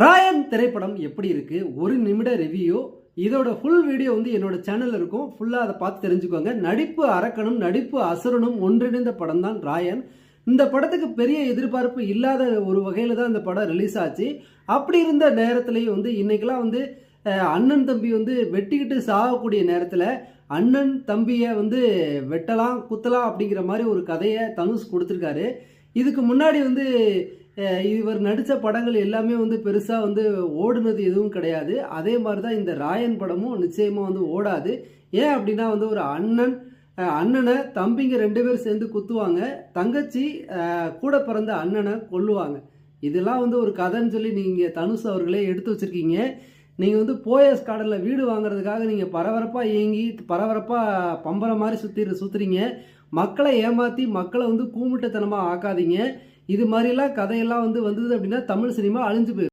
ராயன் திரைப்படம் எப்படி இருக்கு? ஒரு நிமிட ரிவ்யூ இதோட ஃபுல் வீடியோ வந்து என்னோட சேனலில் இருக்கும். ஃபுல்லாக அதை பார்த்து தெரிஞ்சுக்கோங்க. நடிப்பு அரக்கனும் நடிப்பு அசுரனும் ஒன்றிணைந்த படம் தான் ராயன். இந்த படத்துக்கு பெரிய எதிர்பார்ப்பு இல்லாத ஒரு வகையில் தான் இந்த படம் ரிலீஸ் ஆச்சு. அப்படி இருந்த நேரத்துலையும் வந்து இன்னைக்கெல்லாம் வந்து அண்ணன் தம்பி வந்து வெட்டிக்கிட்டு சாகக்கூடிய நேரத்தில் அண்ணன் தம்பியை வந்து வெட்டலாம் குத்தலாம் அப்படிங்கிற மாதிரி ஒரு கதையை தனுஷ் கொடுத்துருக்காரு. இதுக்கு முன்னாடி வந்து இவர் நடித்த படங்கள் எல்லாமே வந்து பெருசாக வந்து ஓடுனது எதுவும் கிடையாது. அதே மாதிரி தான் இந்த ராயன் படமும் நிச்சயமாக வந்து ஓடாது. ஏன் அப்படின்னா வந்து ஒரு அண்ணன் அண்ணனை தம்பிங்க ரெண்டு பேரும் சேர்ந்து குத்துவாங்க. தங்கச்சி கூட பிறந்த அண்ணனை கொல்லுவாங்க. இதெல்லாம் வந்து ஒரு கதைன்னு சொல்லி நீங்கள் தனுஷ் அவர்களே எடுத்து வச்சுருக்கீங்க. நீங்கள் வந்து போயஸ் கார்டனில் வீடு வாங்குறதுக்காக நீங்கள் பரபரப்பாக இயங்கி பரபரப்பாக பம்பரம் மாதிரி சுற்றி சுற்றுறீங்க மக்களை ஏமாற்றி மக்களை வந்து கூமிட்டத்தனமாக ஆக்காதீங்க. இது மாதிரிலாம் கதையெல்லாம் வந்து வந்தது அப்படின்னா தமிழ் சினிமா அழிஞ்சு போயிடும்